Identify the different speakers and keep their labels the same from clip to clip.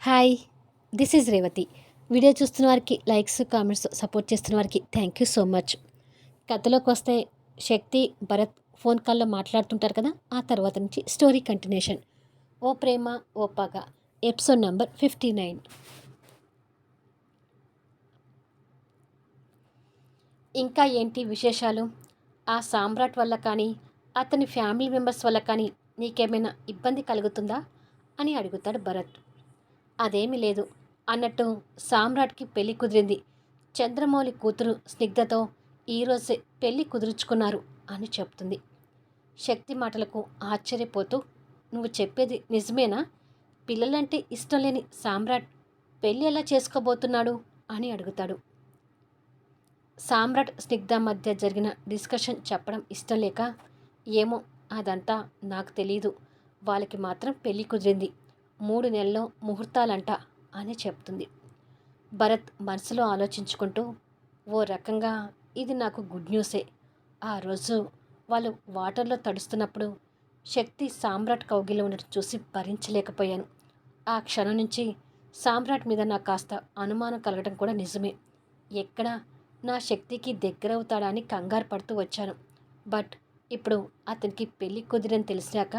Speaker 1: Hi this is Revathi. Video చూస్తున్న వారికి likes comments support చేస్తున్న వారికి థ్యాంక్ యూ సో మచ్. కథలోకి వస్తే శక్తి భరత్ ఫోన్ కాల్లో మాట్లాడుతుంటారు కదా ఆ తర్వాత నుంచి స్టోరీ కంటిన్యూషన్. ఓ ప్రేమ ఓ పగ. Episode number fifty nine. ఇంకా ఏంటి విశేషాలు? ఆ సామ్రాట్ వల్ల కానీ అతని ఫ్యామిలీ మెంబర్స్ వల్ల కానీ నీకేమైనా ఇబ్బంది కలుగుతుందా? అని అడుగుతాడు భరత్. అదేమీ లేదు. అన్నట్టు సామ్రాట్కి పెళ్ళి కుదిరింది. చంద్రమౌళి కూతురు స్నిగ్ధతో ఈరోజే పెళ్ళి కుదుర్చుకున్నారు అని చెప్తుంది. శక్తి మాటలకు ఆశ్చర్యపోతూ నువ్వు చెప్పేది నిజమేనా? పిల్లలంటే ఇష్టం లేని సామ్రాట్ పెళ్ళి ఎలా చేసుకోబోతున్నాడు? అని అడుగుతాడు. సామ్రాట్ స్నిగ్ధ మధ్య జరిగిన డిస్కషన్ చెప్పడం ఇష్టం లేక ఏమో అదంతా నాకు తెలియదు వాళ్ళకి మాత్రం పెళ్ళి కుదిరింది. మూడు నెలల్లో ముహూర్తాలంట అని చెప్తుంది. భరత్ మనసులో ఆలోచించుకుంటూ ఓ రకంగా ఇది నాకు గుడ్ న్యూసే. ఆ రోజు వాళ్ళు వాటర్లో తడుస్తున్నప్పుడు శక్తి సామ్రాట్ కౌగిలో ఉండటం చూసి భరించలేకపోయాను. ఆ క్షణం నుంచి సామ్రాట్ మీద నాకు కాస్త అనుమానం కలగడం కూడా నిజమే. ఎక్కడ నా శక్తికి దగ్గరవుతాడా అని కంగారు పడుతూ వచ్చాను. బట్ ఇప్పుడు అతనికి పెళ్ళి కుదిరని తెలిసాక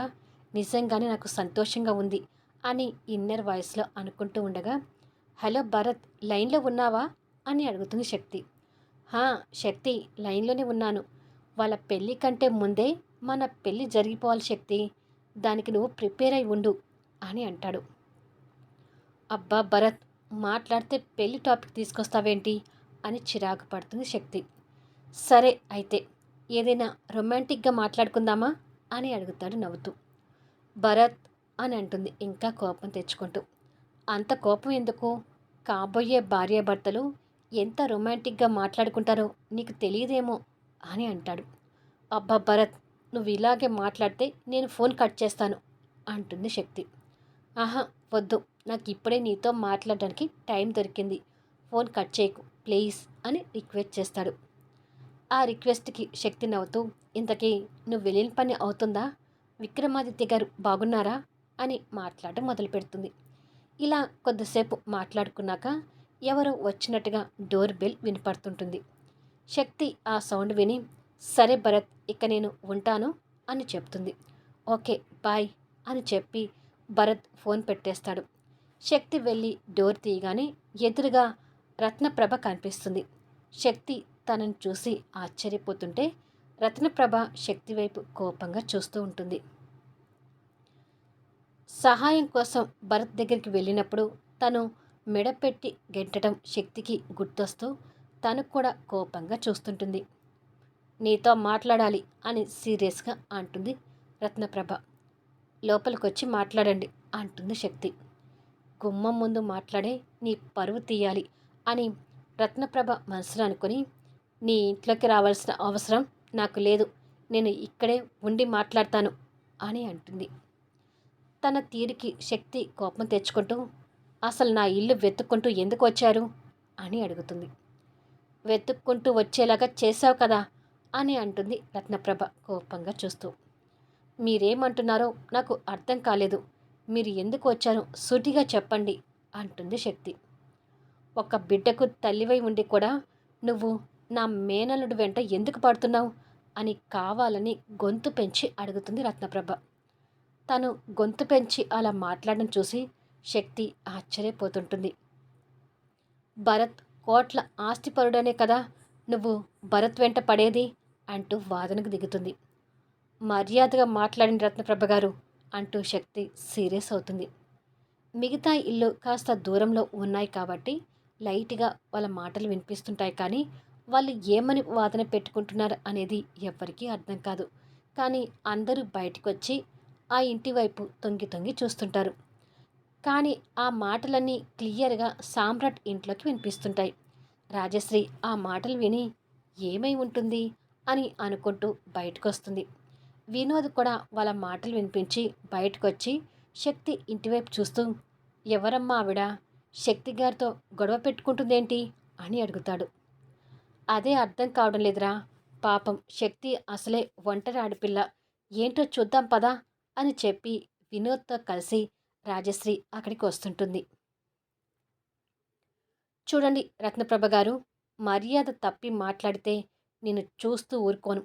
Speaker 1: నిజంగానే నాకు సంతోషంగా ఉంది. అని ఇన్నర్ వాయిస్లో అనుకుంటూ ఉండగా హలో భరత్ లైన్లో ఉన్నావా? అని అడుగుతుంది శక్తి. హా శక్తి లైన్లోనే ఉన్నాను. వాళ్ళ పెళ్ళి కంటే ముందే మన పెళ్ళి జరిగిపోవాలి శక్తి. దానికి నువ్వు ప్రిపేర్ అయి ఉండు అని అంటాడు. అబ్బా భరత్ మాట్లాడితే పెళ్ళి టాపిక్ తీసుకొస్తావేంటి? అని చిరాకు పడుతుంది శక్తి. సరే అయితే ఏదైనా రొమాంటిక్గా మాట్లాడుకుందామా? అని అడుగుతాడు నవ్వుతూ. భరత్ అని అంటుంది ఇంకా కోపం తెచ్చుకుంటూ. అంత కోపం ఎందుకు? కాబోయే భార్యాభర్తలు ఎంత రొమాంటిక్గా మాట్లాడుకుంటారో నీకు తెలియదేమో అని అంటాడు. అబ్బా భరత్ నువ్వు ఇలాగే మాట్లాడితే నేను ఫోన్ కట్ చేస్తాను అంటుంది శక్తి. ఆహా వద్దు. నాకు ఇప్పుడే నీతో మాట్లాడడానికి టైం దొరికింది. ఫోన్ కట్ చేయకు ప్లీజ్ అని రిక్వెస్ట్ చేస్తాడు. ఆ రిక్వెస్ట్కి శక్తి నవ్వుతూ ఇంతకీ నువ్వు వెళ్ళిన పని అవుతుందా? విక్రమాదిత్య గారు బాగున్నారా? అని మాట్లాడటం మొదలు పెడుతుంది ఇలా కొద్దిసేపు మాట్లాడుకున్నాక ఎవరో వచ్చినట్టుగా డోర్ బెల్ వినపడుతుంటుంది. శక్తి ఆ సౌండ్ విని సరే భరత్ ఇక నేను ఉంటాను అని చెప్తుంది. ఓకే బాయ్ అని చెప్పి భరత్ ఫోన్ పెట్టేస్తాడు. శక్తి వెళ్ళి డోర్ తీయగానే ఎదురుగా రత్నప్రభ కనిపిస్తుంది. శక్తి తనని చూసి ఆశ్చర్యపోతుంటే రత్నప్రభ శక్తి వైపు కోపంగా చూస్తూ ఉంటుంది. సహాయం కోసం భరత్ దగ్గరికి వెళ్ళినప్పుడు తను మెడపెట్టి గెంటడం శక్తికి గుర్తొస్తూ తను కూడా కోపంగా చూస్తుంటుంది. నీతో మాట్లాడాలి అని సీరియస్గా అంటుంది రత్నప్రభ. లోపలికొచ్చి మాట్లాడండి అంటుంది శక్తి. గుమ్మం ముందు మాట్లాడే నీ పరువు తీయాలి అని రత్నప్రభ మనసులో అనుకుని నీ ఇంట్లోకి రావాల్సిన అవసరం నాకు లేదు నేను ఇక్కడే ఉండి మాట్లాడతాను అని అంటుంది. తన తీరికి శక్తి కోపం తెచ్చుకుంటూ అసలు నా ఇల్లు వెతుక్కుంటూ ఎందుకు వచ్చారు? అని అడుగుతుంది. వెతుక్కుంటూ వచ్చేలాగా చేశావు కదా? అని అంటుంది రత్నప్రభ కోపంగా చూస్తూ. మీరేమంటున్నారో నాకు అర్థం కాలేదు. మీరు ఎందుకు వచ్చారో సూటిగా చెప్పండి అంటుంది శక్తి. ఒక బిడ్డకు తల్లివై ఉండి కూడా నువ్వు నా మేనలుడు వెంట ఎందుకు పడుతున్నావు? అని కావాలని గొంతు పెంచి అడుగుతుంది రత్నప్రభ. తను గొంతు పెంచి అలా మాట్లాడడం చూసి శక్తి ఆశ్చర్యపోతుంటుంది. భరత్ కోట్ల ఆస్తిపరుడనే కదా నువ్వు భరత్ వెంట పడేది? అంటూ వాదనకు దిగుతుంది. మర్యాదగా మాట్లాడిన రత్నప్రభ గారు అంటూ శక్తి సీరియస్ అవుతుంది. మిగతా ఇల్లు కాస్త దూరంలో ఉన్నాయి కాబట్టి లైట్గా వాళ్ళ మాటలు వినిపిస్తుంటాయి కానీ వాళ్ళు ఏమని వాదన పెట్టుకుంటున్నారు అనేది ఎవ్వరికీ అర్థం కాదు. కానీ అందరూ బయటకు వచ్చి ఆ ఇంటి వైపు తొంగి తొంగి చూస్తుంటారు. కానీ ఆ మాటలన్నీ క్లియర్గా సామ్రాట్ ఇంట్లోకి వినిపిస్తుంటాయి. రాజశ్రీ ఆ మాటలు విని ఏమై ఉంటుంది? అని అనుకుంటూ బయటకు వస్తుంది వినోద్ కూడా వాళ్ళ మాటలు వినిపించి బయటకు వచ్చి శక్తి ఇంటివైపు చూస్తూ ఎవరమ్మా ఆవిడ? శక్తి గారితో గొడవ పెట్టుకుంటుందేంటి? అని అడుగుతాడు. అదే అర్థం కావడం లేదురా. పాపం శక్తి అసలే ఒంటరి ఆడపిల్ల. ఏంటో చూద్దాం పదా. అని చెప్పి వినోద్తో కలిసి రాజశ్రీ అక్కడికి వస్తుంటుంది. చూడండి రత్నప్రభ గారు మర్యాద తప్పి మాట్లాడితే నేను చూస్తూ ఊరుకోను.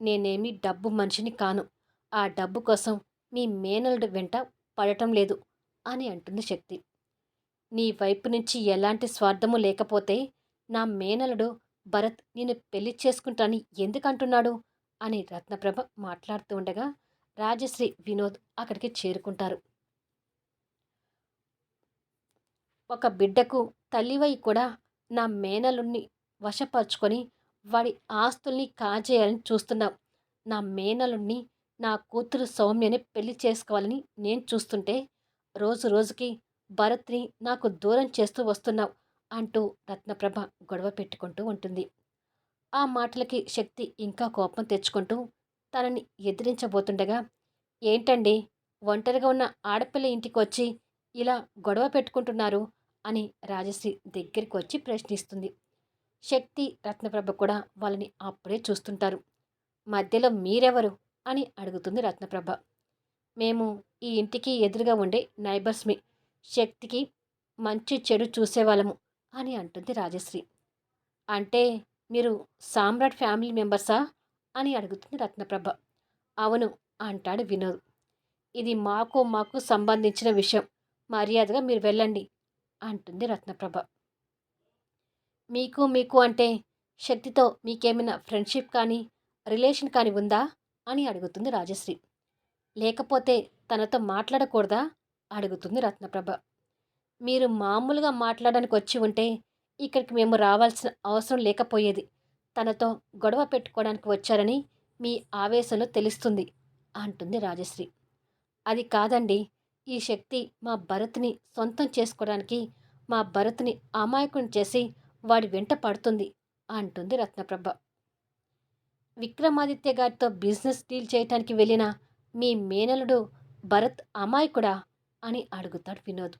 Speaker 1: నేనేమి డబ్బు మనిషిని కాను. ఆ డబ్బు కోసం మీ మేనలుడు వెంట పడటం లేదు అని అంటుంది శక్తి. నీ వైపు నుంచి ఎలాంటి స్వార్థము లేకపోతే నా మేనలుడు భరత్ నేను పెళ్ళి చేసుకుంటానని ఎందుకంటున్నాడు? అని రత్నప్రభ మాట్లాడుతూ ఉండగా రాజశ్రీ వినోద్ అక్కడికి చేరుకుంటారు. ఒక బిడ్డకు తల్లివై కూడా నా మేనలుణ్ణి వశపరుచుకొని వాడి ఆస్తుల్ని కాజేయాలని చూస్తున్నాం. నా మేనలుణ్ణి నా కూతురు సౌమ్యని పెళ్ళి చేసుకోవాలని నేను చూస్తుంటే రోజు రోజుకి భరత్ని నాకు దూరం చేస్తూ వస్తున్నావు అంటూ రత్నప్రభ గొడవ పెట్టుకుంటూ ఉంటుంది. ఆ మాటలకి శక్తి ఇంకా కోపం తెచ్చుకుంటూ తనని ఎదిరించబోతుండగా ఏంటండి? ఒంటరిగా ఉన్న ఆడపిల్ల ఇంటికి వచ్చి ఇలా గొడవ పెట్టుకుంటున్నారు? అని రాజశ్రీ దగ్గరికి వచ్చి ప్రశ్నిస్తుంది. శక్తి రత్నప్రభ కూడా వాళ్ళని అప్పుడే చూస్తుంటారు. మధ్యలో మీరెవరు? అని అడుగుతుంది రత్నప్రభ. మేము ఈ ఇంటికి ఎదురుగా ఉండే నైబర్స్మి. శక్తికి మంచి చెడు చూసేవాళ్ళము అని అంటుంది రాజశ్రీ. అంటే మీరు సామ్రాట్ ఫ్యామిలీ మెంబర్సా? అని అడుగుతుంది రత్నప్రభ. అవును అంటాడు వినోద్. ఇది మాకు మాకు సంబంధించిన విషయం. మర్యాదగా మీరు వెళ్ళండి అంటుంది రత్నప్రభ. మీకు మీకు అంటే శక్తితో మీకేమైనా ఫ్రెండ్షిప్ కానీ రిలేషన్ కానీ ఉందా? అని అడుగుతుంది రాజశ్రీ. లేకపోతే తనతో మాట్లాడకూడదా? అడుగుతుంది రత్నప్రభ. మీరు మామూలుగా మాట్లాడడానికి వచ్చి ఉంటే ఇక్కడికి మేము రావాల్సిన అవసరం లేకపోయేది. తనతో గొడవ పెట్టుకోవడానికి వచ్చారని మీ ఆవేశంలో తెలుస్తుంది అంటుంది రాజశ్రీ. అది కాదండి ఈ శక్తి మా భరత్ని సొంతం చేసుకోవడానికి మా భరత్ని అమాయకుని చేసి వాడి వెంట పడుతుంది అంటుంది రత్నప్రభ. విక్రమాదిత్య గారితో బిజినెస్ డీల్ చేయటానికి వెళ్ళిన మీ మేనలుడు భరత్ అమాయకుడా? అని అడుగుతాడు వినోద్.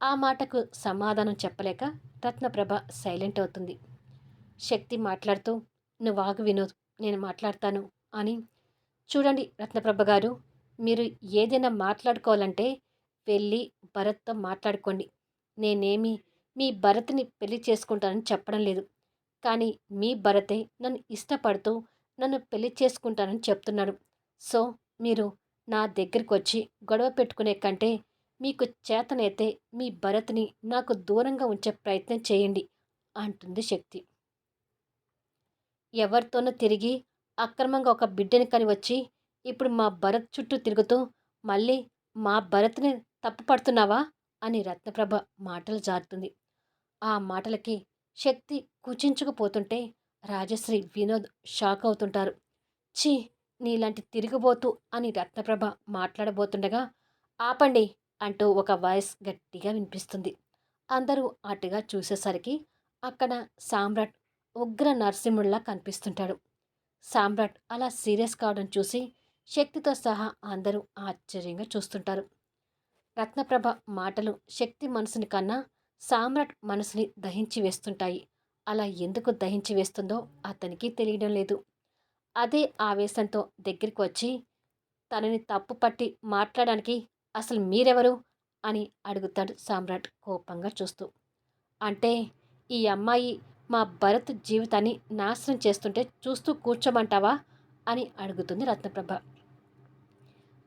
Speaker 1: ఆ మాటకు సమాధానం చెప్పలేక రత్నప్రభ సైలెంట్ అవుతుంది. శక్తి మాట్లాడుతూ నువ్వు ఆగు వినోద్ నేను మాట్లాడతాను అని. చూడండి రత్నప్రభ గారు మీరు ఏదైనా మాట్లాడుకోవాలంటే వెళ్ళి భరత్తో మాట్లాడుకోండి. నేనేమి మీ భరత్ని పెళ్ళి చేసుకుంటానని చెప్పడం లేదు. కానీ మీ భరతే నన్ను ఇష్టపడుతూ నన్ను పెళ్ళి చేసుకుంటానని చెప్తున్నాడు సో మీరు నా దగ్గరికి వచ్చి గొడవ పెట్టుకునే కంటే మీకు చేతనైతే మీ భరత్ని నాకు దూరంగా ఉంచే ప్రయత్నం చేయండి అంటుంది శక్తి. ఎవరితోనో తిరిగి అక్రమంగా ఒక బిడ్డని కని వచ్చి ఇప్పుడు మా భరత్ చుట్టూ తిరుగుతూ మళ్ళీ మా భరత్ని తప్పుపడుతున్నావా అని రత్నప్రభ మాటలు జారుతుంది. ఆ మాటలకి శక్తి కుచించుకుపోతుంటే రాజశ్రీ వినోద్ షాక్ అవుతుంటారు. ఛీ నీలాంటి తిరిగిపోతూ అని రత్నప్రభ మాట్లాడబోతుండగా ఆపండి అంటూ ఒక వాయిస్ గట్టిగా వినిపిస్తుంది. అందరూ అటుగా చూసేసరికి అక్కడ సామ్రాట్ ఉగ్ర నరసింహుడిలా కనిపిస్తుంటాడు. సామ్రాట్ అలా సీరియస్ కావడం చూసి శక్తితో సహా అందరూ ఆశ్చర్యంగా చూస్తుంటారు. రత్నప్రభ మాటలు శక్తి మనసుని కన్నా సామ్రాట్ మనసుని దహించి వేస్తుంటాయి. అలా ఎందుకు దహించి వేస్తుందో అతనికి తెలియడం లేదు. అదే ఆవేశంతో దగ్గరికి వచ్చి తనని తప్పు పట్టి మాట్లాడడానికి అసలు మీరెవరు? అని అడుగుతాడు సామ్రాట్ కోపంగా చూస్తూ. అంటే ఈ అమ్మాయి మా భరత్ జీవితాన్ని నాశనం చేస్తుంటే చూస్తూ కూర్చోమంటావా? అని అడుగుతుంది రత్నప్రభ.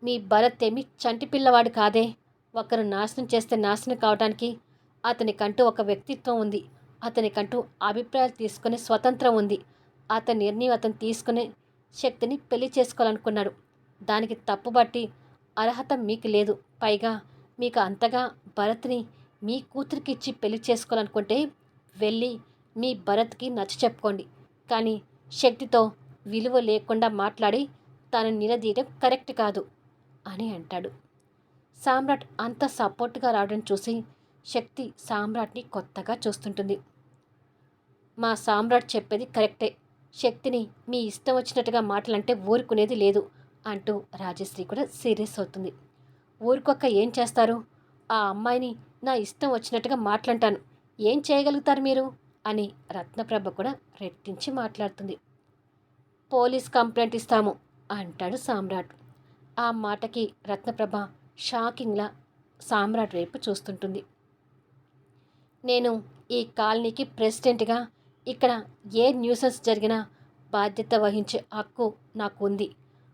Speaker 1: మీ భరత్ ఏమి చంటి పిల్లవాడు కాదే? ఒకరు నాశనం చేస్తే నాశనం కావడానికి అతనికంటూ ఒక వ్యక్తిత్వం ఉంది. అతనికంటూ అభిప్రాయాలు తీసుకునే స్వతంత్రం ఉంది. అతని నిర్ణయం అతను తీసుకునే శక్తిని పెళ్ళి చేసుకోవాలనుకున్నాడు. దానికి తప్పుబట్టి అర్హత మీకు లేదు. పైగా మీకు అంతగా భరత్ని మీ కూతురికి ఇచ్చి పెళ్ళి చేసుకోవాలనుకుంటే వెళ్ళి మీ భరత్కి నచ్చ చెప్పుకోండి. కానీ శక్తితో విలువ లేకుండా మాట్లాడి తను నిలదీయడం కరెక్ట్ కాదు అని అంటాడు. సామ్రాట్ అంత సపోర్ట్గా రావడం చూసి శక్తి సామ్రాట్ని కొత్తగా చూస్తుంటుంది. మా సామ్రాట్ చెప్పేది కరెక్టే. శక్తిని మీ ఇష్టం వచ్చినట్టుగా మాటలంటే ఊరుకునేది లేదు అంటూ రాజశ్రీ కూడా సీరియస్ అవుతుంది. ఊరుకొక్క ఏం చేస్తారు? ఆ అమ్మాయిని నా ఇష్టం వచ్చినట్టుగా మాట్లాంటాను ఏం చేయగలుగుతారు మీరు? అని రత్నప్రభ కూడా రెట్టించి మాట్లాడుతుంది. పోలీస్ కంప్లైంట్ ఇస్తాము అంటాడు సామ్రాట్. ఆ మాటకి రత్నప్రభ షాకింగ్లా సామ్రాట్ వైపు చూస్తుంటుంది. నేను ఈ కాలనీకి ప్రెసిడెంట్గా ఇక్కడ ఏ న్యూసెన్స్ జరిగినా బాధ్యత వహించే హక్కు నాకు ఉంది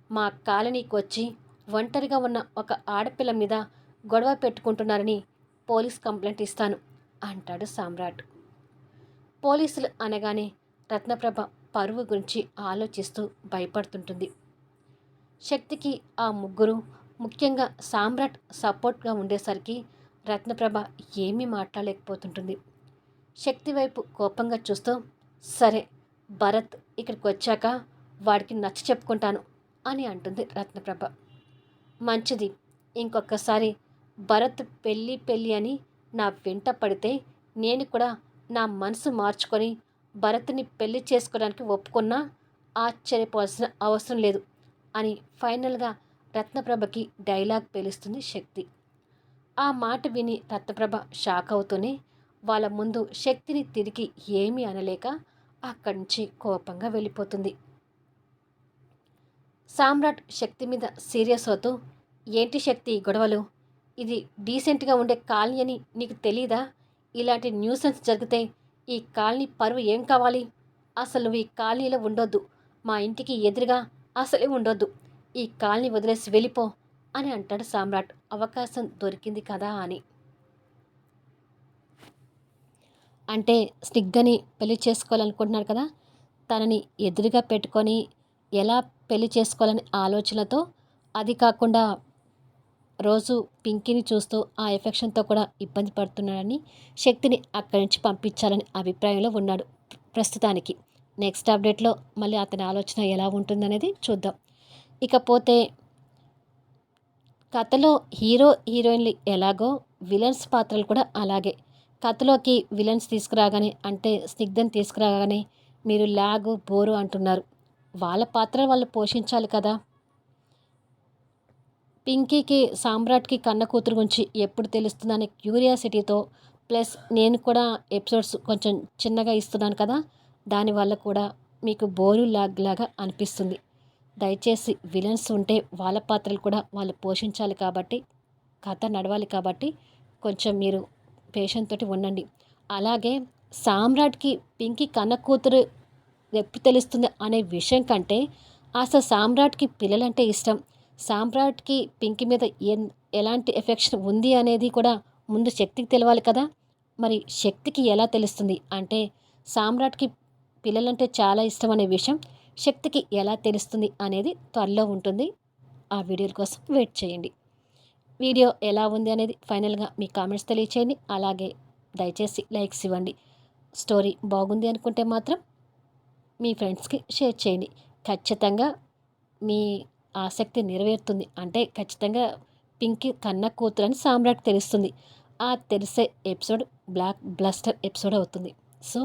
Speaker 1: మా కాలనీకి వచ్చి ఒంటరిగా ఉన్న ఒక ఆడపిల్ల మీద గొడవ పెట్టుకుంటున్నారని పోలీస్ కంప్లైంట్ ఇస్తాను అంటాడు సామ్రాట్. పోలీసులు అనగానే రత్నప్రభ పరువు గురించి ఆలోచిస్తూ భయపడుతుంటుంది. శక్తికి ఆ ముగ్గురు ముఖ్యంగా సామ్రాట్ సపోర్ట్గా ఉండేసరికి రత్నప్రభ ఏమీ మాట్లాడలేకపోతుంటుంది. శక్తి వైపు కోపంగా చూస్తూ సరే భరత్ ఇక్కడికి వచ్చాక వాడికి నచ్చ చెప్పుకుంటాను అని అంటుంది రత్నప్రభ. మంచిది. ఇంకొకసారి భరత్ పెళ్ళి పెళ్ళి అని నా వెంట పడితే నేను కూడా నా మనసు మార్చుకొని భరత్ని పెళ్ళి చేసుకోవడానికి ఒప్పుకున్నా ఆశ్చర్యపోవాల్సిన అవసరం లేదు అని ఫైనల్గా రత్నప్రభకి డైలాగ్ పేలుస్తుంది శక్తి. ఆ మాట విని రత్నప్రభ షాక్ అవుతూనే వాళ్ళ ముందు శక్తిని తిరిగి ఏమీ అనలేక అక్కడి నుంచి కోపంగా వెళ్ళిపోతుంది. సామ్రాట్ శక్తి మీద సీరియస్ అవుతూ ఏంటి శక్తి గొడవలు? ఇది డీసెంట్గా ఉండే కాలనీ అని నీకు తెలీదా? ఇలాంటి న్యూసెన్స్ జరిగితే ఈ కాలనీ పరువు ఏం కావాలి? అసలు నువ్వు ఈ కాలనీలో ఉండొద్దు. మా ఇంటికి ఎదురుగా అసలే ఉండొద్దు. ఈ కాలనీ వదిలేసి వెళ్ళిపో అని అంటాడు సామ్రాట్. అవకాశం దొరికింది కదా అని. అంటే స్నిగ్ధని పెళ్ళి చేసుకోవాలనుకుంటున్నాడు కదా? తనని ఎదురుగా పెట్టుకొని ఎలా పెళ్ళి చేసుకోవాలని ఆలోచనతో అది కాకుండా రోజు పింకీని చూస్తూ ఆ ఎఫెక్షన్తో కూడా ఇబ్బంది పడుతున్నాడని శక్తిని అక్కడి నుంచి పంపించాలని అభిప్రాయంలో ఉన్నాడు ప్రస్తుతానికి. నెక్స్ట్ అప్డేట్లో మళ్ళీ అతని ఆలోచన ఎలా ఉంటుందనేది చూద్దాం. ఇకపోతే కథలో హీరో హీరోయిన్లు ఎలాగో విలన్స్ పాత్రలు కూడా అలాగే. కథలోకి విలన్స్ తీసుకురాగానే అంటే స్నిగ్ధం తీసుకురాగానే మీరు లాగు బోరు అంటున్నారు. వాళ్ళ పాత్ర వాళ్ళు పోషించాలి కదా. పింకీకి సామ్రాట్కి కన్న కూతురు గురించి ఎప్పుడు తెలుస్తుందనే క్యూరియాసిటీతో ప్లస్ నేను కూడా ఎపిసోడ్స్ కొంచెం చిన్నగా ఇస్తున్నాను కదా దానివల్ల కూడా మీకు బోరు లాగ్ లాగా అనిపిస్తుంది. దయచేసి విలన్స్ ఉంటే వాళ్ళ పాత్రలు కూడా వాళ్ళు పోషించాలి కాబట్టి కథ నడవాలి కాబట్టి కొంచెం మీరు పేషెంట్ తోటి ఉండండి. అలాగే సామ్రాట్కి పింకీ కన్న కూతురు ఎప్పుడు తెలుస్తుంది అనే విషయం కంటే అసలు సామ్రాట్కి పిల్లలంటే ఇష్టం. సామ్రాట్కి పింకి మీద ఎలాంటి ఎఫెక్షన్ ఉంది అనేది కూడా ముందు శక్తికి తెలవాలి కదా? మరి శక్తికి ఎలా తెలుస్తుంది? అంటే సామ్రాట్కి పిల్లలంటే చాలా ఇష్టం అనే విషయం శక్తికి ఎలా తెలుస్తుంది అనేది త్వరలో ఉంటుంది. ఆ వీడియోల కోసం వెయిట్ చేయండి. వీడియో ఎలా ఉంది అనేది ఫైనల్గా మీ కామెంట్స్ తెలియచేయండి. అలాగే దయచేసి లైక్స్ ఇవ్వండి. స్టోరీ బాగుంది అనుకుంటే మాత్రం మీ ఫ్రెండ్స్కి షేర్ చేయండి. ఖచ్చితంగా మీ ఆసక్తి నెరవేరుతుంది. అంటే ఖచ్చితంగా పింకీ కన్న కూతురు అని సామ్రాట్ తెలుస్తుంది. ఆ తెలిసే ఎపిసోడ్ బ్లాక్ బ్లస్టర్ ఎపిసోడ్ అవుతుంది. సో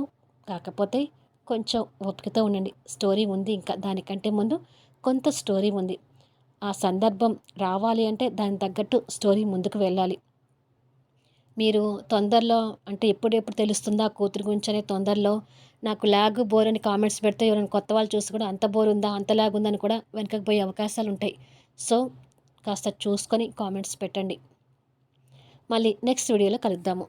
Speaker 1: కాకపోతే కొంచెం ఓపికతో ఉండండి. స్టోరీ ఉంది ఇంకా దానికంటే ముందు కొంత స్టోరీ ఉంది. ఆ సందర్భం రావాలి అంటే దానికి తగ్గట్టు స్టోరీ ముందుకు వెళ్ళాలి. మీరు తొందరలో అంటే ఎప్పుడెప్పుడు తెలుస్తుందా కూతురు గురించి అనే తొందరలో నాకు లాగ్ బోర్ అని కామెంట్స్ పెడితే ఎవరైనా కొత్త వాళ్ళు చూసి కూడా అంత బోర్ ఉందా అంత లాగ్ ఉందని కూడా వెనకకు పోయే అవకాశాలు ఉంటాయి. సో కాస్త చూసుకొని కామెంట్స్ పెట్టండి. మళ్ళీ నెక్స్ట్ వీడియోలో కలుద్దాము.